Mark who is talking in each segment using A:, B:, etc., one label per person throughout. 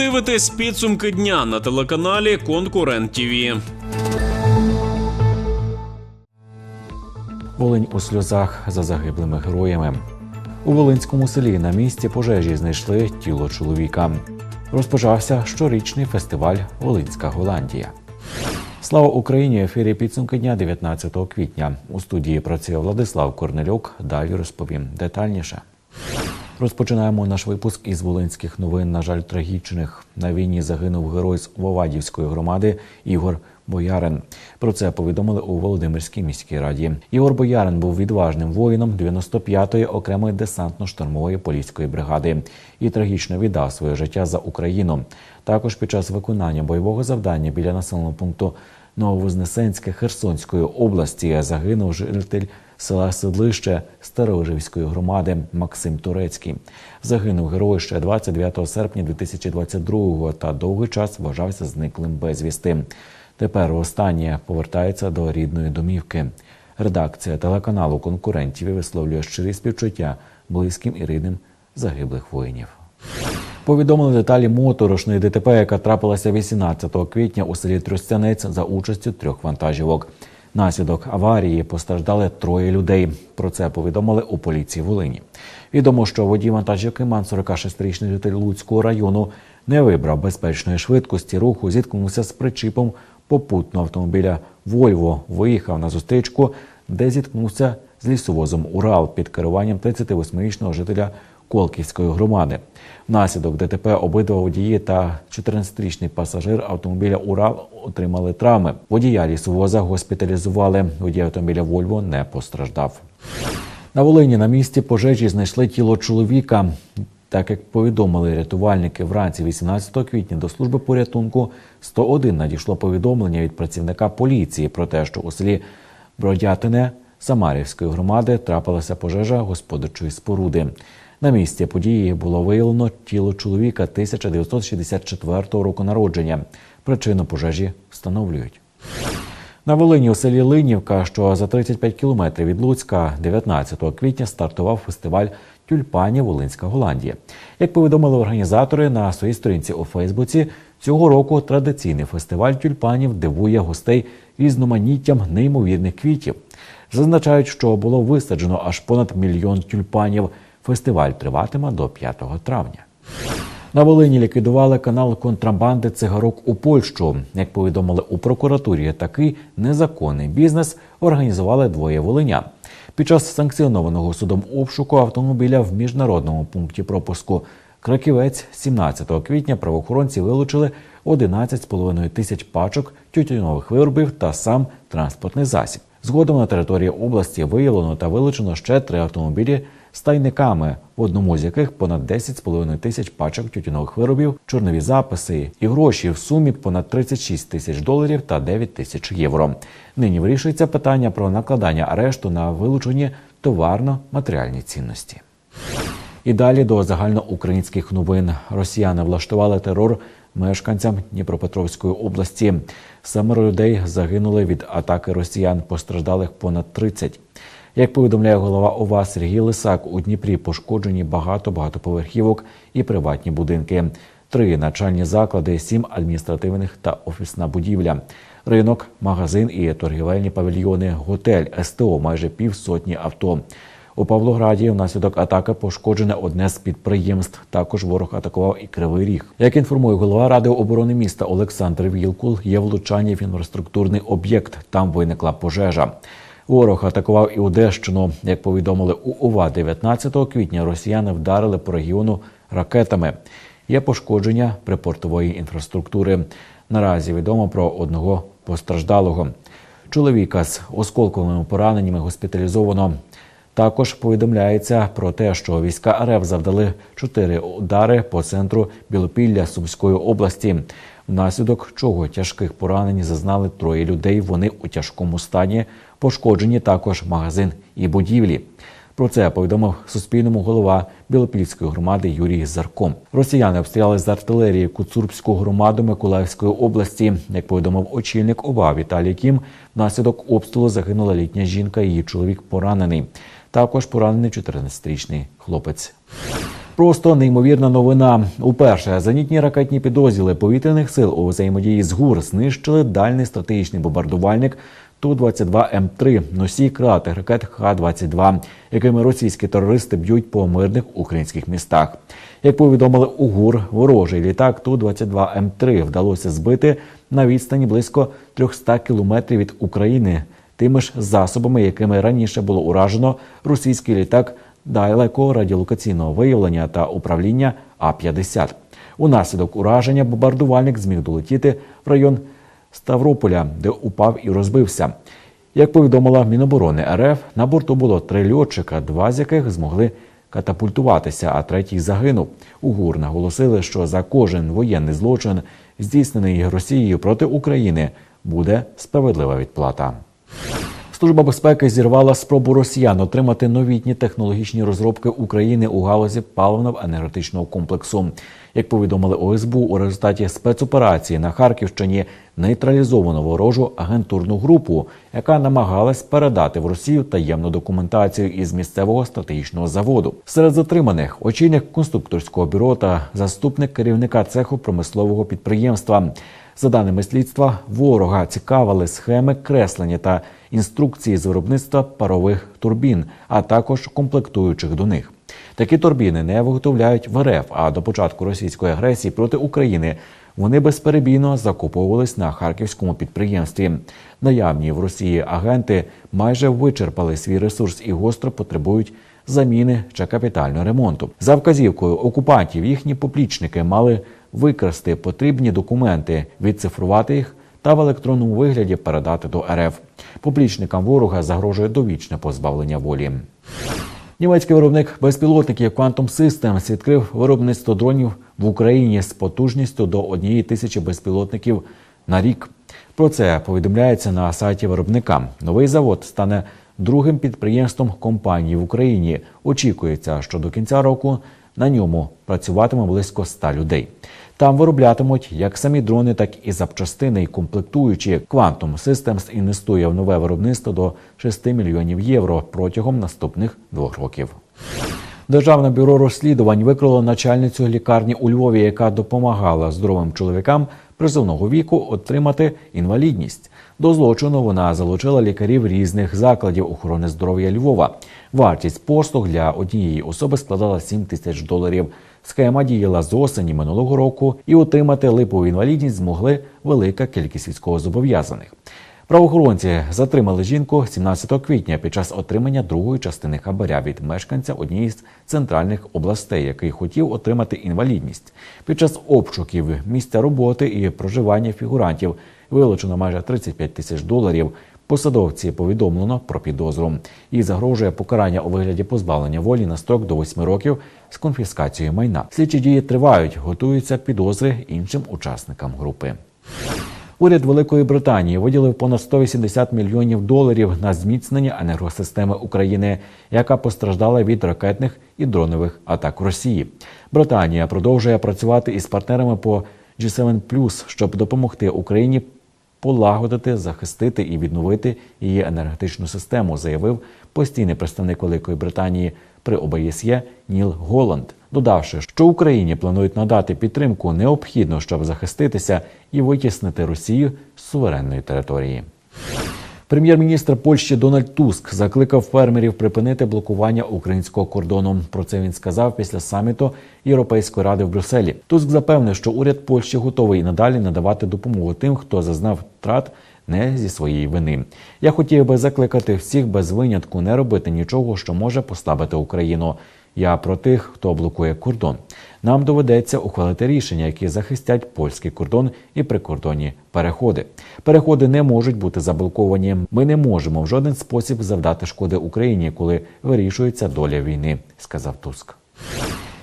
A: дивитесь підсумки дня на телеканалі Конкурент ТІВІ.
B: Волинь у сльозах за загиблими героями. У Волинському селі на місці пожежі знайшли тіло чоловіка. Розпочався щорічний фестиваль Волинська Голландія. Слава Україні! В ефірі підсумки дня 19 квітня. У студії працює Владислав Корнелюк. Далі розповім детальніше. Розпочинаємо наш випуск із волинських новин. На жаль, трагічних на війні загинув герой з Вовадівської громади Ігор Боярин. Про це повідомили у Володимирській міській раді. Ігор Боярин був відважним воїном 95-ї окремої десантно-штурмової поліської бригади і трагічно віддав своє життя за Україну. Також під час виконання бойового завдання біля населеного пункту Нововознесенське Херсонської області загинув житель села Седлище Староживської громади Максим Турецький. Загинув герой ще 29 серпня 2022-го та довгий час вважався зниклим безвісти. Тепер останнє повертається до рідної домівки. Редакція телеканалу конкурентів висловлює щирі співчуття близьким і рідним загиблих воїнів. Повідомили деталі моторошної ДТП, яка трапилася 18 квітня у селі Тростянець за участю трьох вантажівок. Наслідок аварії постраждали троє людей. Про це повідомили у поліції Волині. Відомо, що водій вантажівки Ман 46-річний житель Луцького району не вибрав безпечної швидкості руху, зіткнувся з причіпом попутного автомобіля Вольво. Виїхав на зустрічку, де зіткнувся з лісовозом Урал під керуванням 38-річного жителя Колківської громади. Внаслідок ДТП обидва водії та 14-річний пасажир автомобіля Урал отримали травми. Водія лісовоза госпіталізували. Водій автомобіля Вольво не постраждав. На Волині на місці пожежі знайшли тіло чоловіка. Так як повідомили рятувальники вранці 18 квітня до служби порятунку 101 надійшло повідомлення від працівника поліції про те, що у селі Бродятине Самарівської громади трапилася пожежа господарчої споруди. На місці події було виявлено тіло чоловіка 1964 року народження. Причину пожежі встановлюють. На Волині у селі Линівка, що за 35 кілометрів від Луцька, 19 квітня стартував фестиваль тюльпанів Волинська Голландія. Як повідомили організатори на своїй сторінці у Фейсбуці, цього року традиційний фестиваль тюльпанів дивує гостей різноманіттям неймовірних квітів. Зазначають, що було висаджено аж понад мільйон тюльпанів. Фестиваль триватиме до 5 травня. На Волині ліквідували канал контрабанди цигарок у Польщу. Як повідомили у прокуратурі, такий незаконний бізнес організували двоє волинян. Під час санкціонованого судом обшуку автомобіля в міжнародному пункті пропуску Краківець 17 квітня правоохоронці вилучили 11,5 тисяч пачок тютюнових виробів та сам транспортний засіб. Згодом на території області виявлено та вилучено ще три автомобілі з тайниками, в одному з яких понад 10,5 тисяч пачок тютюнових виробів, чорнові записи і гроші в сумі понад 36 тисяч доларів та 9 тисяч євро. Нині вирішується питання про накладання арешту на вилучені товарно-матеріальні цінності. І далі до загальноукраїнських новин росіяни влаштували терор мешканцям Дніпропетровської області. Семеро людей загинули від атаки росіян, постраждалих понад 30. Як повідомляє голова ОВА Сергій Лисак, у Дніпрі пошкоджені багато багатоповерхівок і приватні будинки, три навчальні заклади, сім адміністративних та офісна будівля, ринок, магазин і торгівельні павільйони, готель, СТО, майже півсотні авто. У Павлограді внаслідок атаки пошкоджене одне з підприємств. Також ворог атакував і кривий ріг. Як інформує голова ради оборони міста Олександр Вілкул, є влучання в інфраструктурний об'єкт. Там виникла пожежа. Ворог атакував і Одещину. Як повідомили у ОВА 19 квітня, росіяни вдарили по регіону ракетами. Є пошкодження припортової інфраструктури. Наразі відомо про одного постраждалого. Чоловіка з осколковими пораненнями госпіталізовано. Також повідомляється про те, що війська РФ завдали чотири удари по центру Білопілля Сумської області, внаслідок чого тяжких поранень зазнали троє людей. Вони у тяжкому стані. Пошкоджені також магазин і будівлі. Про це повідомив Суспільному голова Білопільської громади Юрій Зарком. Росіяни обстріляли з артилерії Куцурбську громаду Миколаївської області. Як повідомив очільник ОВА Віталій Кім, внаслідок обстрілу загинула літня жінка. Її чоловік поранений. Також поранений 14-річний хлопець. Просто неймовірна новина. Уперше зенітні ракетні підрозділи повітряних сил у взаємодії з ГУР знищили дальний стратегічний бомбардувальник Ту-22М3 носій кратер ракет Х-22, якими російські терористи б'ють по мирних українських містах. Як повідомили у ГУР, ворожий літак Ту-22М3 вдалося збити на відстані близько 300 кілометрів від України тими ж засобами, якими раніше було уражено російський літак далеко радіолокаційного виявлення та управління А-50. Унаслідок ураження бомбардувальник зміг долетіти в район Ставрополя, де упав і розбився. Як повідомила Міноборони РФ, на борту було три льотчика, два з яких змогли катапультуватися, а третій загинув. У ГУР наголосили, що за кожен воєнний злочин, здійснений Росією проти України, буде справедлива відплата. Служба безпеки зірвала спробу росіян отримати новітні технологічні розробки України у галузі паливно-енергетичного комплексу. Як повідомили ОСБУ, у результаті спецоперації на Харківщині нейтралізовано ворожу агентурну групу, яка намагалась передати в Росію таємну документацію із місцевого стратегічного заводу. Серед затриманих очільник конструкторського бюро та заступник керівника цеху промислового підприємства. За даними слідства, ворога цікавили схеми креслення та інструкції з виробництва парових турбін, а також комплектуючих до них. Такі турбіни не виготовляють в РФ, а до початку російської агресії проти України вони безперебійно закуповувались на харківському підприємстві. Наявні в Росії агенти майже вичерпали свій ресурс і гостро потребують заміни чи капітального ремонту. За вказівкою окупантів їхні поплічники мали викрасти потрібні документи, відцифрувати їх та в електронному вигляді передати до РФ. Поплічникам ворога загрожує довічне позбавлення волі. Німецький виробник безпілотників Quantum Systems відкрив виробництво дронів в Україні з потужністю до однієї тисячі безпілотників на рік. Про це повідомляється на сайті виробника. Новий завод стане другим підприємством компанії в Україні. Очікується, що до кінця року на ньому працюватиме близько 100 людей. Там вироблятимуть як самі дрони, так і запчастини і комплектуючі. Quantum Systems інвестує в нове виробництво до 6 мільйонів євро протягом наступних двох років. Державне бюро розслідувань викрило начальницю лікарні у Львові, яка допомагала здоровим чоловікам призовного віку отримати інвалідність. До злочину вона залучила лікарів різних закладів охорони здоров'я Львова. Вартість послуг для однієї особи складала 7 тисяч доларів. Схема діяла з осені минулого року, і отримати липову інвалідність змогли велика кількість військовозобов'язаних. Правоохоронці затримали жінку 17 квітня під час отримання другої частини хабаря від мешканця однієї з центральних областей, який хотів отримати інвалідність. Під час обшуків місця роботи і проживання фігурантів вилучено майже 35 тисяч доларів. Посадовці повідомлено про підозру і загрожує покарання у вигляді позбавлення волі на строк до 8 років з конфіскацією майна. Слідчі дії тривають, готуються підозри іншим учасникам групи. Уряд Великої Британії виділив понад 180 мільйонів доларів на зміцнення енергосистеми України, яка постраждала від ракетних і дронових атак Росії. Британія продовжує працювати із партнерами по G7+, щоб допомогти Україні полагодити, захистити і відновити її енергетичну систему, заявив постійний представник Великої Британії при ОБСЄ Ніл Голланд, додавши, що Україні планують надати підтримку необхідно, щоб захиститися і витіснити Росію з суверенної території. Прем'єр-міністр Польщі Дональд Туск закликав фермерів припинити блокування українського кордону. Про це він сказав після саміту Європейської ради в Брюсселі. Туск запевнив, що уряд Польщі готовий надалі надавати допомогу тим, хто зазнав втрат не зі своєї вини. Я хотів би закликати всіх без винятку не робити нічого, що може послабити Україну. Я про тих, хто блокує кордон. Нам доведеться ухвалити рішення, які захистять польський кордон і прикордонні переходи. Переходи не можуть бути заблоковані. Ми не можемо в жоден спосіб завдати шкоди Україні, коли вирішується доля війни, сказав Туск.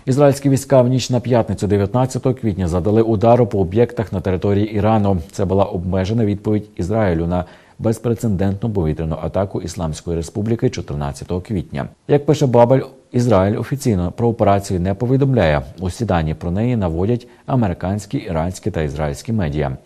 B: Ізраїльські війська в ніч на п'ятницю, 19 квітня, задали удару по об'єктах на території Ірану. Це була обмежена відповідь Ізраїлю на безпрецедентну повітряну атаку Ісламської республіки 14 квітня. Як пише Бабель, Ізраїль офіційно про операцію не повідомляє. Усі дані про неї наводять американські, іранські та ізраїльські медіа.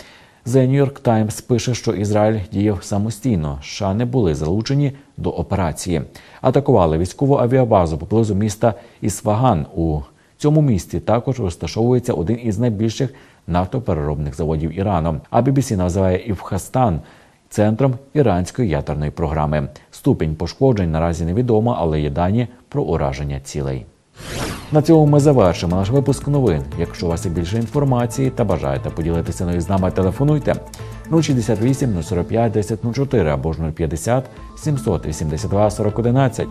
B: The New York Times пише, що Ізраїль діяв самостійно. США не були залучені до операції. Атакували військову авіабазу поблизу міста Ісфаган у цьому місті також розташовується один із найбільших нафтопереробних заводів Ірану. А BBC називає Івхастан центром іранської ядерної програми. Ступінь пошкоджень наразі невідома, але є дані про ураження цілей. На цьому ми завершимо наш випуск новин. Якщо у вас є більше інформації та бажаєте поділитися нею з нами, телефонуйте 068 045 1004 або ж 050 782 4011.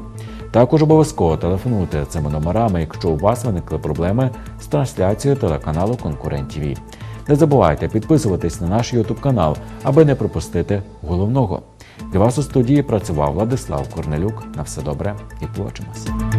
B: Також обов'язково телефонуйте цими номерами, якщо у вас виникли проблеми з трансляцією телеканалу Конкурент ТВ. Не забувайте підписуватись на наш YouTube канал, аби не пропустити головного. Для вас у студії працював Владислав Корнелюк. На все добре і побачимося.